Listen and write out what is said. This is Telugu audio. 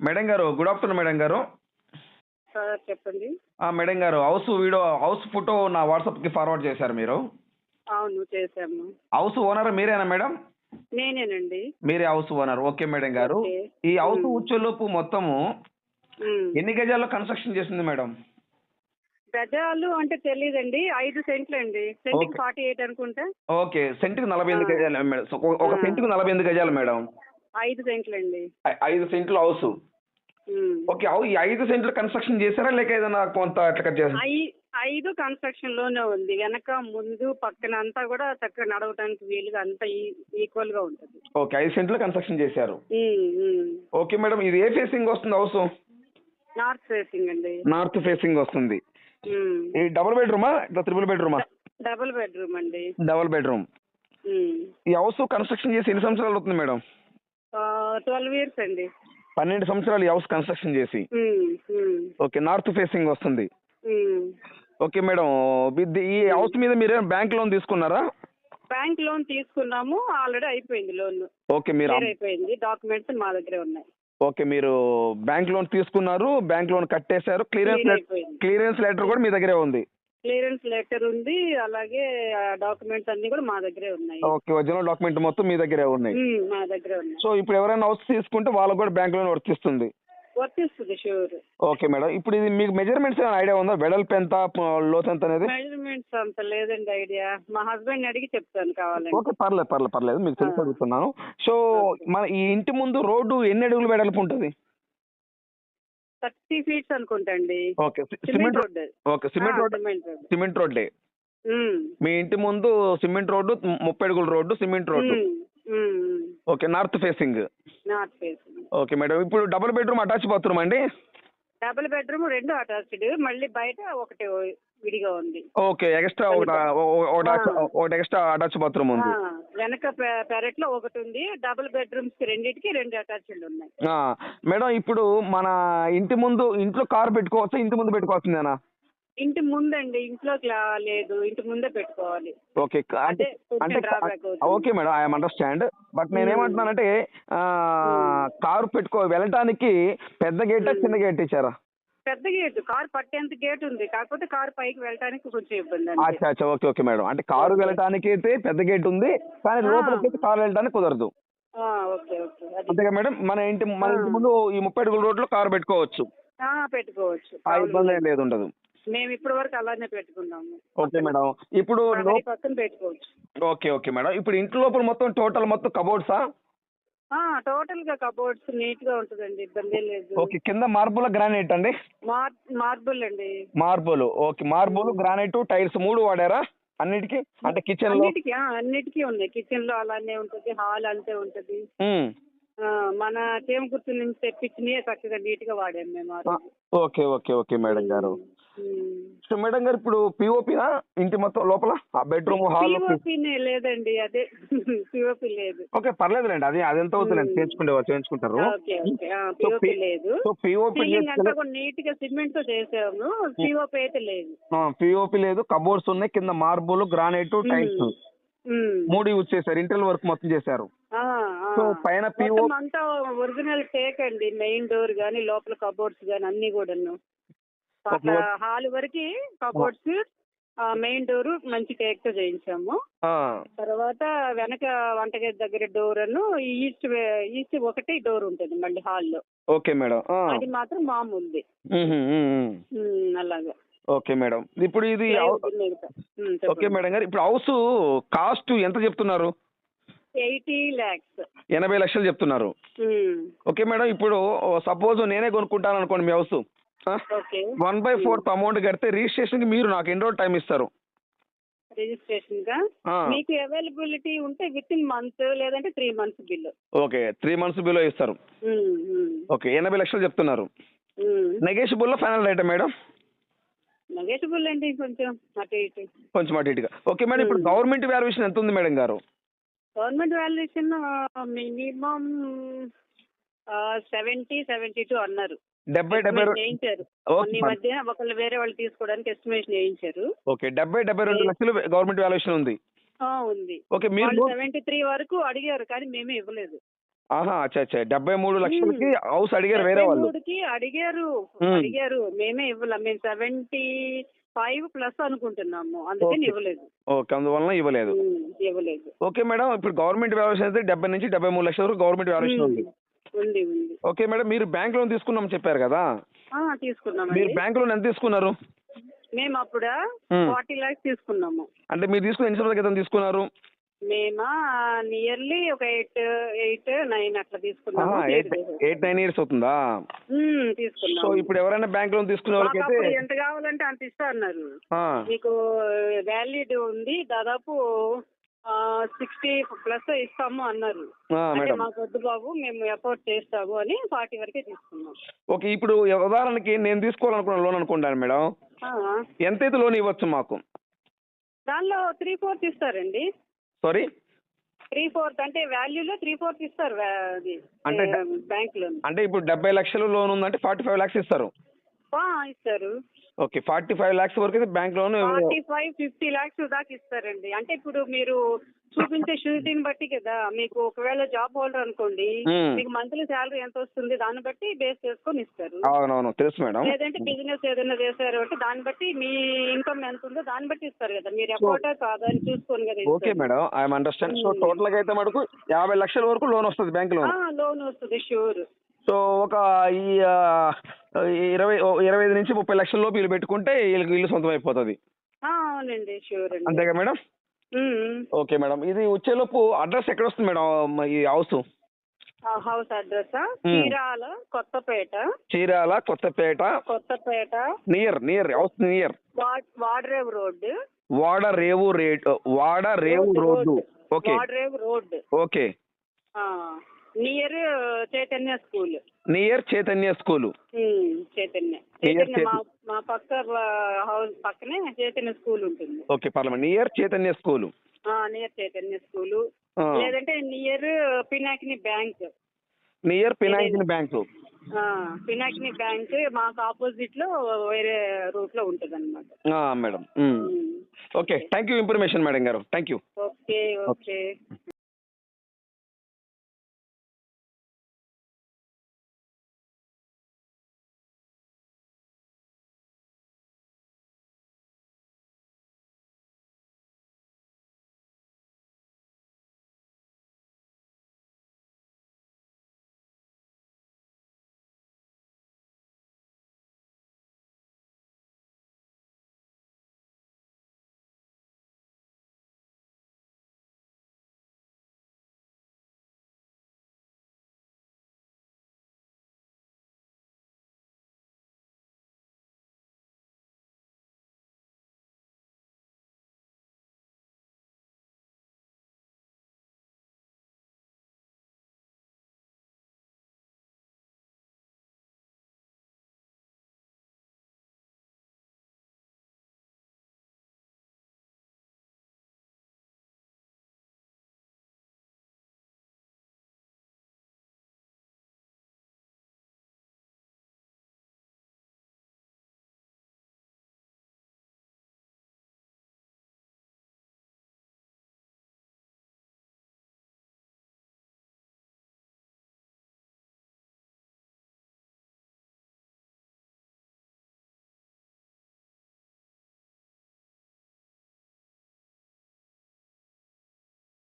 మేడం గారు గుడ్ ఆఫ్టర్నూన్ మేడం గారు. చెప్పండి. మేడం గారు హౌస్ వీడియో హౌస్ ఫోటో నా వాట్సాప్కి ఫార్వర్డ్ చేశారు మీరు. అవును చేశాము. హౌస్ ఓనర్ మీరేనా మేడం? నేనేనండి. మీరే హౌస్ ఓనర్. ఓకే మేడం గారు. ఈ హౌస్. ఉచ్చలోపు మొత్తము. ఎన్ని గజాల్లో కన్స్ట్రక్షన్ చేసింది మేడం? గజాలు అంటే తెలియదండి ఐదు సెంట్లు అండి సెంట్కి. ఫార్టీ ఎయిట్ అనుకుంటా. ఓకే. సెంటుకు నలభై ఎనిమిది. గజాలు మేడం. ఒక-. సెంటుకు నలభై ఎనిమిది గజాలు మేడం. ఐదు సెంట్లు అండి. ఐ- ఐదు సెంట్లు హౌస్. ఓకే ఈ ఐదు సెంట్లు కన్స్ట్రక్షన్ చేశారా? లేక ఏదైనా కొంత అట్లా కట్ చేశారా? ఐ- ఐదు కన్స్ట్రక్షన్లోనే ఉంది. వెనక ముందు పక్కన అంతా కూడా చక్కగా నడవడానికి వీలుగా అంతా ఈక్వల్గా ఉంటుంది. ఓకే ఐదు సెంట్లు కన్స్ట్రక్షన్ చేశారు. ఓకే మేడం ఇది ఏ ఫేసింగ్ వస్తుంది హౌస్? నార్త్ ఫేసింగ్ అండి. నార్త్ ఫేసింగ్ వస్తుంది. ఈ డబుల్ బెడ్రూమా ఇట్లా త్రిబుల్ బెడ్రూమా? డబుల్ బెడ్రూమ్ అండి. Double bedroom. ఈ హౌస్ కన్స్ట్రక్షన్ చేసి ఎన్ని సంవత్సరాలు అవుతుంది మేడం? ట్వెల్వ్ ఇయర్స్ అండి. పన్నెండు సంవత్సరాలు హౌస్ కన్స్ట్రక్షన్ చేసి. ఓకే నార్త్ ఫేసింగ్ వస్తుంది. ఓకే మేడం ఈ హౌస్ మీద మీరు బ్యాంక్ లోన్ తీసుకున్నారా? బ్యాంక్ లోన్ తీసుకున్నాము ఆల్రెడీ అయిపోయింది లోన్. ఓకే మీరు అయిపోయింది డాక్యుమెంట్స్ మా దగ్గరే ఉన్నాయి. ఓకే మీరు బ్యాంక్ లోన్ తీసుకున్నారు బ్యాంక్ లోన్ కట్టేశారు క్లియరెన్స్. క్లియరెన్స్ లెటర్ కూడా మీ దగ్గరే ఉంది. క్లియరెన్స్ లెటర్ ఉంది అలాగే డాక్యుమెంట్స్ అన్ని కూడా మా దగ్గరే ఉన్నాయి. ఓకే ఒరిజినల్ డాక్యుమెంట్ మొత్తం మీ దగ్గరే ఉన్నాయి. ఉమ్, మా దగ్గరే ఉన్నాయి. సో ఇప్పుడు ఎవరైనా హౌస్ తీసుకుంటే వాళ్ళకు కూడా బ్యాంక్ లోన్ వర్తిస్తుంది? వర్తిస్తుంది షూర్ ఓకే మేడం. ఇప్పుడు ఇది మీకు మెజర్మెంట్స్ ఏమైనా ఐడియా ఉందా? వెడల్పు ఎంత లోత్ ఎంత అనేది? మెజర్మెంట్స్ అంత లేదండి ఐడియా మా హస్బెండ్ అడిగి చెప్తాను కావాలంటే. ఓకే పర్లేదు పర్లేదు పర్లేదు. మీకు తెలిసి. అడుగుతున్నాను. సో మన ఈ ఇంటి ముందు రోడ్డు ఎన్ని అడుగులు వెడల్పు ఉంటుంది? థర్టీ ఫీట్స్ అనుకుంటా అండి okay cement road okay cement road cement road మీ ఇంటి ముందు సిమెంట్ రోడ్డు ముప్పై అడుగుల road cement road. Okay north facing. North facing. Okay madam. ఇప్పుడు డబుల్ బెడ్రూమ్ అటాచ్ బాత్రూమ్ అండి? డబుల్ బెడ్రూమ్ రెండు అటాచ్డ్. మళ్ళీ బయట ఒకటి విడిగా ఉంది ఓకే ఎక్స్ట్రా ఒకటి ఎక్స్ట్రా అటాచ్ బాత్రూమ్ ఉంది వెనక పెరట్లో ఒకటి ఉంది డబుల్ బెడ్రూమ్స్ రెండింటికి రెండు అటాచ్డ్ ఉన్నాయి మేడం ఇప్పుడు మన ఇంటి ముందు ఇంట్లో కార్ పెట్టుకోవచ్చా ఇంటి ముందు పెట్టుకోవాల్సిందేనా ఇంటి ముందండి ఇంట్లోకి లా- లేదు ఇంటి ముందే పెట్టుకోవాలి ఓకే అంటే అంటే. Okay madam I'm understand but నేను. ఏమంటున్నానంటే ఆ, Hmm. కారు పెట్టుకో వెళ్ళటానికి పెద్ద గేట్. చిన్న గేట్ ఇచ్చారా పెద్ద గేట్ కార్ పట్టేంత గేట్ ఉంది. కాకపోతే కార్ పైకి వెళ్ళడానికి కొంచెం ఇబ్బంది. అచ్చా అచ్చా ఓకే ఓకే మేడం. అంటే కారు Okay. వెళ్ళటానికి అయితే పెద్ద గేట్ ఉంది కానీ. లోపలికి కారు వెళ్ళడానికి కుదరదు. ఆ, ఓకే ఓకే. అది అంతేగా మేడం? మన ఇంటి మన ఇంటి. ముందు ఈ ముప్పై అడుగుల రోడ్లో కారు పెట్టుకోవచ్చు. ఆ, పెట్టుకోవచ్చు. ఆ ఇబ్బంది ఏం లేదు ఉండదు. మేము ఇప్పటి వరకు అలానే పెట్టుకున్నాము. Okay madam. ఇప్పుడు లో- పక్కన పెట్టుకోవచ్చు. Okay okay madam. ఇప్పుడు ఇంటి లోపల మొత్తం టోటల్ మొత్తం కబోర్డ్సా టోటల్గా కబోర్డ్స్ నీట్గా ఉంటుందండి ఇబ్బంది లేదు. ఓకే కింద మార్బుల్ గ్రానైట్ అండి? మార్ మార్బుల్ అండి. Marble okay marble granite tiles మూడు వాడారా? అన్నిటికీ? అంటే కిచెన్లో? అన్నిటికీ ఉన్నాయి. కిచెన్లో అలానే ఉంటది హాల్ అంతే ఉంటది. మన చేమకుర్తి నుంచి తెప్పించినవి చక్కగా నీట్గా వాడాము మేము. ఓకే ఓకే ఓకే మేడం గారు. సో మేడం గారు ఇప్పుడు పిఓపినా ఇంటి మొత్తం లోపల? ఆ బెడ్రూమ్ హాల్ లేదండి అదే. పిఓపి లేదు. ఓకే పర్లేదులేండి అది అది ఎంత అవుతుందండి మ్మ్. చేయించుకుంటే చేయించుకుంటారు. పిఓపి లేదు. సో పిఓపి కూడా నీట్గా సిమెంట్తో చేసాము పిఓపి అయితే లేదు. పిఓపి లేదు కబోర్డ్స్ ఉన్నాయి కింద మార్బుల్ గ్రానైట్ టైల్స్. మూడు యూజ్ చేశారు ఇంటర్నల్ వర్క్ మొత్తం చేశారు. సో పైన పిఓ అంతా ఒరిజినల్ టేక్ అండి మెయిన్ డోర్ గానీ లోపల కబోర్డ్స్ గానీ అన్ని కూడాను. ఒక- హాల్ వరకు కబోర్డ్స్ మెయిన్ డోర్ మంచి టేక్తో చేయించాము. తర్వాత వెనక వంటగది దగ్గర డోర్ అను ఈస్ట్ ఈస్ట్ ఒకటి డోర్ ఉంటుంది మళ్ళీ హాల్లో. Okay madam. అది మాత్రం మామూలుది. అలాగా. Okay madam. ఇప్పుడు ఇది ఓకే మేడం గారు ఇప్పుడు హౌస్ కాస్ట్ ఎంత చెప్తున్నారు? ఎయిటీ ల్యాక్స్. ఎనభై లక్షలు చెప్తున్నారు. ఓకే మేడం ఇప్పుడు సపోజ్ నేనే కొనుక్కుంటాను అనుకోండి మీ house. One by fourth amount కడితే రిజిస్ట్రేషన్కి మీరు నాకు ఎన్ని రోజులు టైం ఇస్తారు. రిజిస్ట్రేషన్గా. మీకు అవైలబిలిటీ ఉంటే విత్ ఇన్ మంత్ లేదంటే three months bill okay three months below ఇస్తారు. ఓకే ఎనభై లక్షలు చెప్తున్నారు. నెగోషియబుల్లో ఫైనల్ రేటా మేడం? నెగటిబుల్ అండి కొంచెం అటు ఇటు? కొంచెం అటు ఇటుగా. ఓకే మేడం ఇప్పుడు. గవర్నమెంట్ వాల్యుయేషన్ ఎంత ఉంది మేడం గారు? Government valuation minimum seventy seventy two అన్నారు. డెబ్బై డెబ్బై మధ్య ఒకళ్ళు వేరే వాళ్ళు తీసుకోవడానికి ఎస్టిమేషన్ వేయించారు ఓకే డెబ్బై డెబ్బై రెండు లక్షలు గవర్నమెంట్ వాల్యుయేషన్ ఉంది. ఉంది. ఓకే మీరు సెవెంటీ త్రీ వరకు అడిగారు కానీ మేమే ఇవ్వలేదు. ఆహా అచ్చా అచ్చా డెబ్బై మూడు లక్షలకి హౌస్ అడిగారు వేరే వాళ్ళు. అడిగారు. అడిగారు మేమే ఇవ్వలేం మేము సెవెంటీ ఫైవ్ ప్లస్ అనుకుంటున్నాము అందుకని. ఇవ్వలేదు. ఓకే అందువలన ఇవ్వలేదు. ఇవ్వలేదు. ఓకే మేడం ఇప్పుడు గవర్నమెంట్ వ్యవస్థ అయితే డెబ్బై నుంచి డెబ్బై మూడు లక్షల వరకు గవర్నమెంట్ వ్యవస్థ ఉంది. ఉంది ఉంది. ఓకే మేడం మీరు బ్యాంక్ లోన్ తీసుకున్నాం చెప్పారు కదా? ఆ, మీరు బ్యాంక్ లోన్ ఎంత తీసుకున్నారు? మేము అప్పుడు మ్మ్. ఫార్టీ లాక్స్ తీసుకున్నాము. అంటే మీరు తీసుకున్న ఎన్ని సంవత్సరాల క్రితం తీసుకున్నారు? మేమా నియర్లీ ఒక ఎయిట్ ఎయిట్ నైన్ అట్లా తీసుకున్నాము ఎయిట్ ఎయిట్ నైన్ ఇయర్స్ అవుతుందా? మ్మ్, సో తీసుకున్నాము. ఇప్పుడు ఎవరైనా బ్యాంక్ లోన్ తీసుకునే మాకు వాళ్ళకైతే అప్పుడు ఎంత కావాలంటే అంత ఇస్తా అన్నారు. ఆ, మీకు వ్యాలిడ్ ఉంది దాదాపు సిక్స్టీ ప్లస్ ఇస్తాము అన్నారు. మాకు వద్దు బాబు మేము ఎఫోర్డ్ చేస్తాము అని ఫార్టీ వరకే తీసుకున్నాం. ఓకే ఇప్పుడు ఉదాహరణకి నేను తీసుకోవాలనుకున్న లోన్ అనుకుంటాను మేడం. ఆ, ఎంతైతే లోన్ ఇవ్వచ్చు మాకు? దానిలో త్రీ ఫోర్త్ ఇస్తారండి. సారీ త్రీ ఫోర్త్ అంటే వాల్యూలో త్రీ ఫోర్త్ ఇస్తారు అంటే బ్యాంక్ లోన్. అంటే ఇప్పుడు డెబ్బై లక్షలు లోన్ ఉందంటే ఫార్టీ ఫైవ్ లాక్స్ ఇస్తారు ఇస్తారు. ఓకే ఫార్టీ ఫైవ్ లాక్స్ వరకు అయితే bank loan forty five fifty lakhs దాకా ఇస్తారండి అంటే ఇప్పుడు మీరు చూపించే షూరిటీని బట్టి కదా మీకు ఒకవేళ జాబ్ హోల్డర్ అనుకోండి. మీకు మంత్లీ శాలరీ ఎంత వస్తుంది దాన్ని బట్టి బేస్ చేసుకొని ఇస్తారు అవునవును తెలుసు మేడం లేదంటే బిజినెస్ ఏదైనా చేశారు అంటే దాన్ని బట్టి మీ ఇన్కమ్ ఎంత ఉందో దాన్ని బట్టి ఇస్తారు కదా మీరు ఎఫోర్టా కాదా అని చూసుకొని కదా okay. Madam I'm understand so. టోటల్గా అయితే మటుకు యాభై లక్షల వరకు లోన్ వస్తుంది బ్యాంక్ లోన్ లోన్ వస్తుంది షూర్ సో ఒక ఈ ఇరవై ఇరవై ఐదు నుంచి ముప్పై లక్షల లోపు వీళ్ళు పెట్టుకుంటే వీళ్ళకి ఇల్లు సొంతం అయిపోతుంది. అవునండి షూర్ అండి. అంతేగా మేడం. Okay madam. ఇది వచ్చేలోపు అడ్రస్ ఎక్కడ వస్తుంది మేడం ఈ house? House address. Chirala Kothapeta. Chirala Kothapeta. Kothapeta. Near near house near. వాడ్ Vadarevu road Vadarevu rate Vadarevu road. Okay. Vadarevu road okay. Near Chaitanya school. Near Chaitanya school. Chaitanya. Near Chaitanya మా చైతన్య. మా పక్క హౌస్ పక్కనే చైతన్య స్కూల్ ఉంటుంది. ఓకే పర్లేదు near Chaitanya school. Near Chaitanya school. లేదంటే near Pinakini bank. Near Pinakini bank. Pinakini bank మాకు ఆపోజిట్లో వేరే రూట్లో ఉంటుంది అనమాట madam okay thank you information madam గారు. Thank you okay okay.